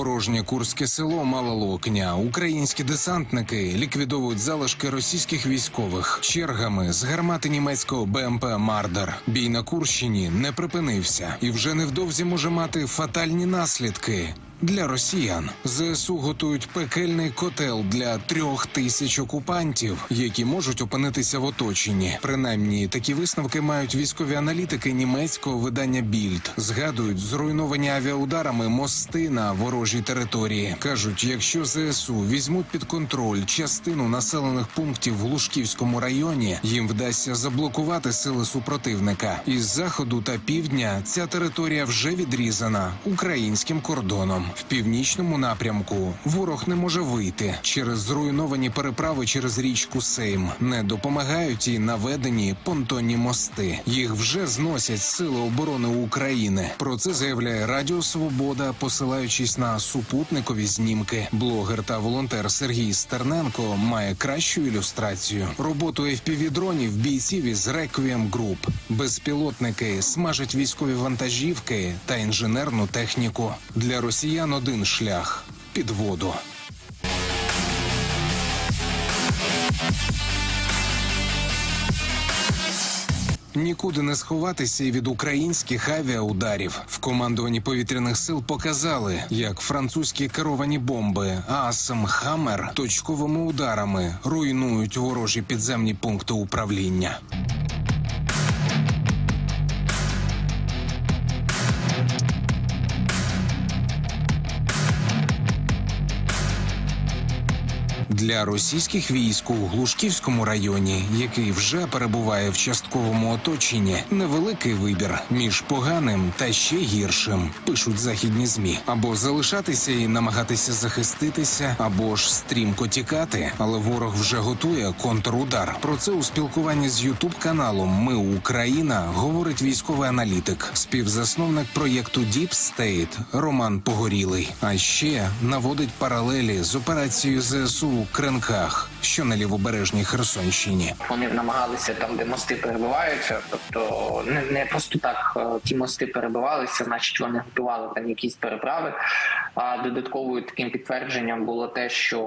Порожнє курське село Мало Локня. Українські десантники ліквідовують залишки російських військових чергами з гармати німецького БМП Мардер. Бій на Курщині не припинився і вже невдовзі може мати фатальні наслідки. Для росіян ЗСУ готують пекельний котел для трьох тисяч окупантів, які можуть опинитися в оточенні. Принаймні такі висновки мають військові аналітики німецького видання Більд. Згадують зруйновані авіаударами мости на ворожій території. кажуть, якщо ЗСУ візьмуть під контроль частину населених пунктів в Глушківському районі, їм вдасться заблокувати сили супротивника. Із заходу та півдня ця територія вже відрізана українським кордоном. В північному напрямку ворог не може вийти через зруйновані переправи через річку Сейм. Не допомагають і наведені понтонні мости. Їх вже зносять сили оборони України. Про це заявляє Радіо Свобода, посилаючись на супутникові знімки. Блогер та волонтер Сергій Стерненко має кращу ілюстрацію. Роботу FPV-дронів бійців із Requiem Group. Безпілотники смажать військові вантажівки та інженерну техніку. Для росіян один шлях під воду. Нікуди не сховатися і від українських авіаударів. В командуванні повітряних сил показали, як французькі керовані бомби Асм Хаммер точковими ударами руйнують ворожі підземні пункти управління. Для російських військ у Глушківському районі, який вже перебуває в частковому оточенні, невеликий вибір між поганим та ще гіршим, пишуть західні змі, або залишатися і намагатися захиститися, або ж стрімко тікати. Але ворог вже готує контрудар. Про це у спілкуванні з Ютуб каналом Ми Україна говорить військовий аналітик, співзасновник проєкту Deep State Роман Погорілий. А ще наводить паралелі з операцією ЗСУ у Кренках, що на лівобережній Херсонщині. Вони намагалися там, де мости перебиваються. Тобто не, не просто так е, ті мости перебивалися, значить вони готували там якісь переправи. А додатковою таким підтвердженням було те, що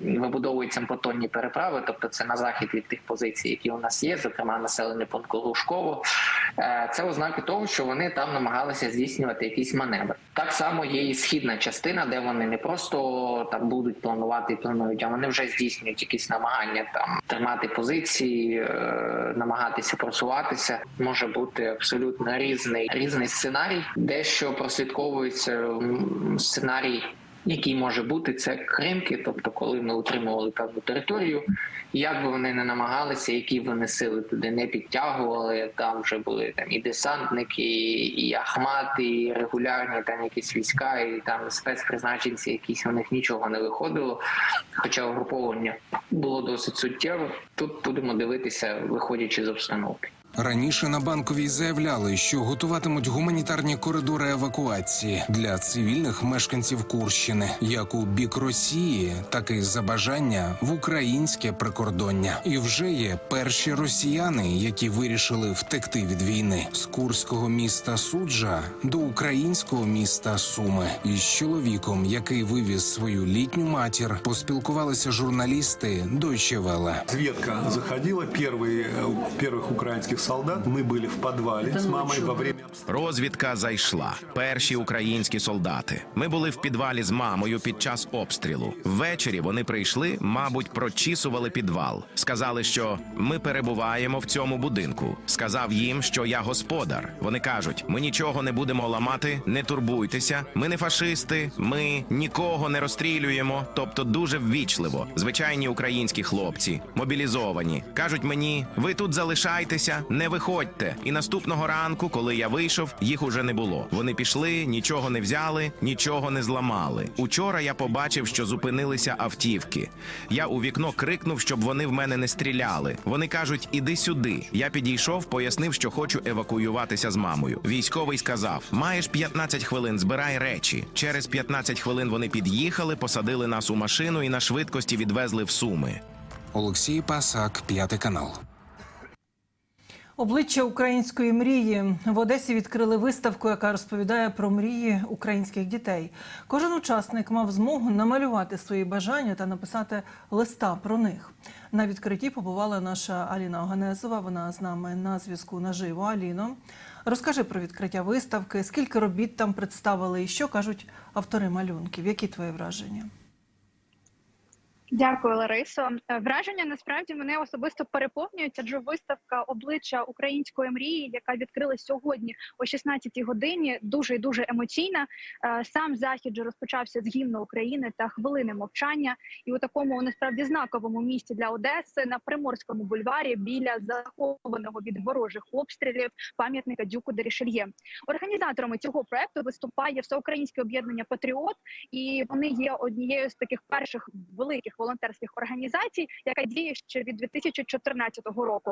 вибудовуються понтонні переправи, тобто це на захід від тих позицій, які у нас є, зокрема населений пункт Глушково. Е, Це ознаки того, що вони там намагалися здійснювати якісь маневри. Так само є і східна частина, де вони не просто там будуть планувати і планують, а вони вже здійснюють якісь намагання там тримати позиції, е, намагатися просуватися. Може бути абсолютно різний різний сценарій. Дещо прослідковується сценарій. Який може бути це кримки, тобто коли ми утримували певну територію, як би вони не намагалися, які вони сили туди не підтягували. Там вже були там і десантники, і Ахмат, і регулярні там якісь війська, і там спецпризначенці, якісь у них нічого не виходило. Хоча угруповання було досить суттєво. Тут будемо дивитися, виходячи з обстановки. Раніше на банковій заявляли, що готуватимуть гуманітарні коридори евакуації для цивільних мешканців Курщини, як у бік Росії, так і за бажання в українське прикордоння. І вже є перші росіяни, які вирішили втекти від війни з курського міста Суджа до українського міста Суми. Із чоловіком, який вивіз свою літню матір, поспілкувалися журналісти Deutsche Welle. Разведка заходила, первые, э, первых украинских солдат. Мы были в подвале с мамой во время обстрела. Розвідка зайшла. Перші українські солдати. Ми були в підвалі з мамою під час обстрілу. Ввечері вони прийшли, мабуть, прочісували підвал. Сказали, що ми перебуваємо в цьому будинку. Сказав їм, що я господар. Вони кажуть: ми нічого не будемо ламати, не турбуйтеся. Ми не фашисти, ми нікого не розстрілюємо. Тобто дуже ввічливо. Звичайні українські хлопці, мобілізовані. кажуть мені: ви тут залишайтеся, не виходьте. І наступного ранку, коли я вийшов, їх уже не було. Вони пішли, нічого не взяли, нічого не зламали. Учора я побачив, що зупинилися автівки. Я у вікно крикнув, щоб вони в мене не стріляли. Вони кажуть, іди сюди. Я підійшов, пояснив, що хочу евакуюватися з мамою. Військовий сказав: маєш 15 хвилин, збирай речі. Через 15 хвилин вони під'їхали, посадили нас у машину і на швидкості відвезли в суми. Олексій Пасак, п'ятий канал. Обличчя української мрії в Одесі відкрили виставку, яка розповідає про мрії українських дітей. Кожен учасник мав змогу намалювати свої бажання та написати листа про них. На відкритті побувала наша Аліна Оганезова. Вона з нами на зв'язку наживо. Аліно, розкажи про відкриття виставки, скільки робіт там представили і що кажуть автори малюнків. Які твої враження? Дякую, Ларисо. Е, Враження насправді мене особисто переповнюють, адже виставка обличчя української мрії, яка відкрилась сьогодні о 16-й годині, дуже і дуже емоційна. Е, Сам захід же розпочався з гімну України та хвилини мовчання, і у такому насправді знаковому місці для Одеси на Приморському бульварі біля захованого від ворожих обстрілів пам'ятника Дюку де Рішельє. Організаторами цього проекту виступає всеукраїнське об'єднання Патріот, і вони є однією з таких перших великих волонтерських організацій, яка діє ще від 2014 року.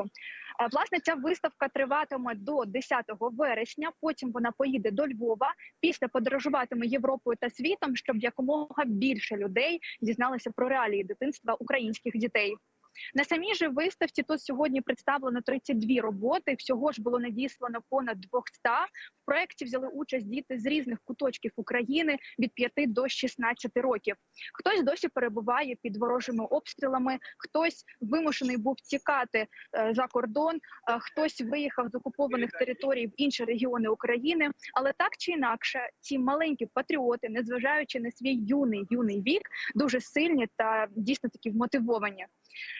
Е, Власне, ця виставка триватиме до 10 вересня. Потім вона поїде до Львова. Після подорожуватиме Європою та світом, щоб якомога більше людей дізналися про реалії дитинства українських дітей. На самій же виставці тут сьогодні представлено 32 роботи. Всього ж було надіслано понад 200. В проєкті взяли участь діти з різних куточків України від 5 до 16 років. Хтось досі перебуває під ворожими обстрілами, хтось вимушений був тікати е, за кордон, е, хтось виїхав з окупованих територій в інші регіони України. Але так чи інакше, ці маленькі патріоти, незважаючи на свій юний юний вік, дуже сильні та дійсно такі вмотивовані.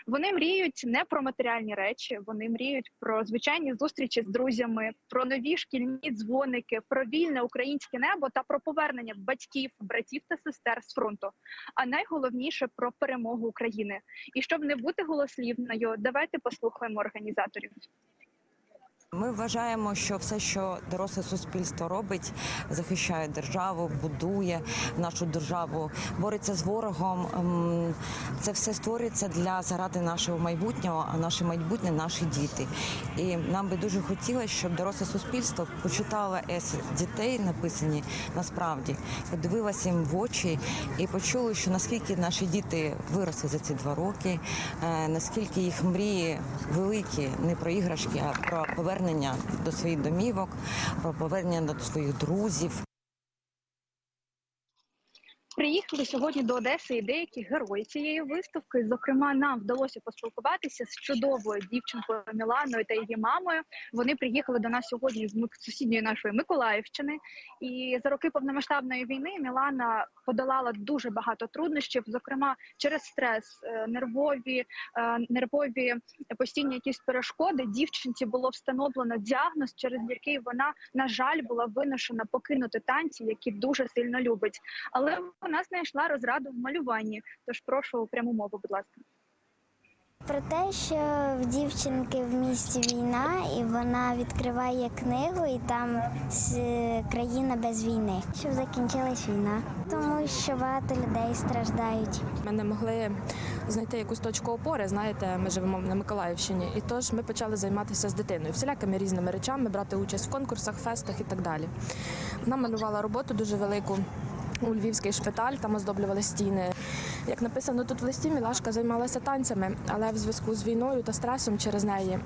Вони мріють не про матеріальні речі, вони мріють про звичайні зустрічі з друзями, про нові шкільні дзвоники, про вільне українське небо та про повернення батьків, братів та сестер з фронту. А найголовніше про перемогу України. І щоб не бути голослівною, давайте послухаємо організаторів. Ми вважаємо, що все, що доросле суспільство робить, захищає державу, будує нашу державу, бореться з ворогом. ем, Це все створюється для заради нашого майбутнього, а наше майбутнє наші діти. І нам би дуже хотілося, щоб доросле суспільство почитало есе дітей, написані насправді, подивилося їм в очі і почули, що наскільки наші діти виросли за ці два роки, е, наскільки їх мрії великі, не про іграшки, а про повернення до своїх домівок, про повернення до своїх друзів. Приїхали сьогодні до Одеси і деякі герої цієї виставки. Зокрема, нам вдалося поспілкуватися з чудовою дівчинкою Міланою та її мамою. Вони приїхали до нас сьогодні з сусідньої нашої Миколаївщини. І за роки повномасштабної війни Мілана подолала дуже багато труднощів, зокрема через стрес, е, нервові, е, нервові постійні якісь перешкоди. Дівчинці було встановлено діагноз, через який вона, на жаль, була виношена покинути танці, які дуже сильно любить. Але вона знайшла розраду в малюванні. Тож прошу пряму мову, будь ласка. Про те, що в дівчинки в місті війна, і вона відкриває книгу, і там с- країна без війни. Щоб закінчилась війна, тому що багато людей страждають. Ми не могли знайти якусь точку опори. Знаєте, ми живемо на Миколаївщині, і тож ми почали займатися з дитиною, всілякими різними речами, брати участь в конкурсах, фестах і так далі. Вона малювала роботу дуже велику. У львівський шпиталь там оздоблювали стіни. Як написано тут в листі, Мілашка займалася танцями, але в зв'язку з війною та стресом через неї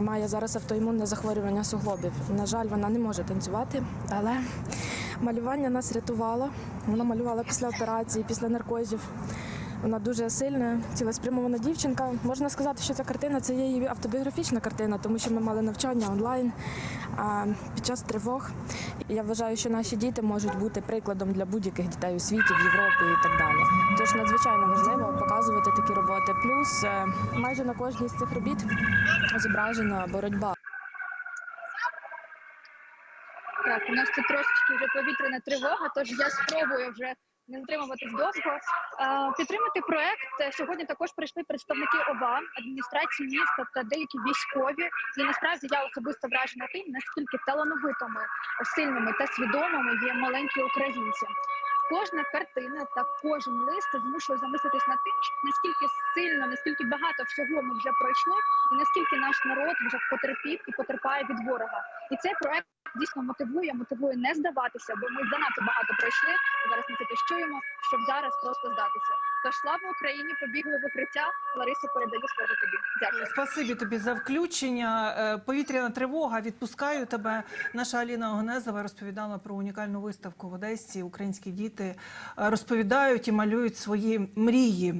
має зараз автоімунне захворювання суглобів. На жаль, вона не може танцювати, але малювання нас рятувало. Вона малювала після операції, після наркозів. Вона дуже сильна, цілеспрямована дівчинка. Можна сказати, що ця картина це є її автобіографічна картина, тому що ми мали навчання онлайн під час тривог. Я вважаю, що наші діти можуть бути прикладом для будь-яких дітей у світі, в Європі і так далі. Тож надзвичайно важливо показувати такі роботи. Плюс е, майже на кожній з цих робіт зображена боротьба. Так, у нас тут трошечки вже повітряна тривога, тож я спробую вже не затримуватись довго. Е, Підтримати проект сьогодні також прийшли представники ОВА, адміністрації міста та деякі військові. І насправді я особисто вражена тим, наскільки талановитими, сильними та свідомими є маленькі українці. Кожна картина та кожен лист змушує замислитись над тим, наскільки сильно, наскільки багато всього ми вже пройшли, і наскільки наш народ вже потерпів і потерпає від ворога. І цей проект дійсно мотивує, мотивує не здаватися, бо ми занадто багато пройшли. Це щоб зараз просто здатися. Тож слава Україні, побігли в укриття. Лариса, передаю слово тобі. Дякую. Спасибі тобі за включення. Е, Повітряна тривога. Відпускаю тебе. Наша Аліна Огнезова розповідала про унікальну виставку в Одесі. Українські діти е, розповідають і малюють свої мрії.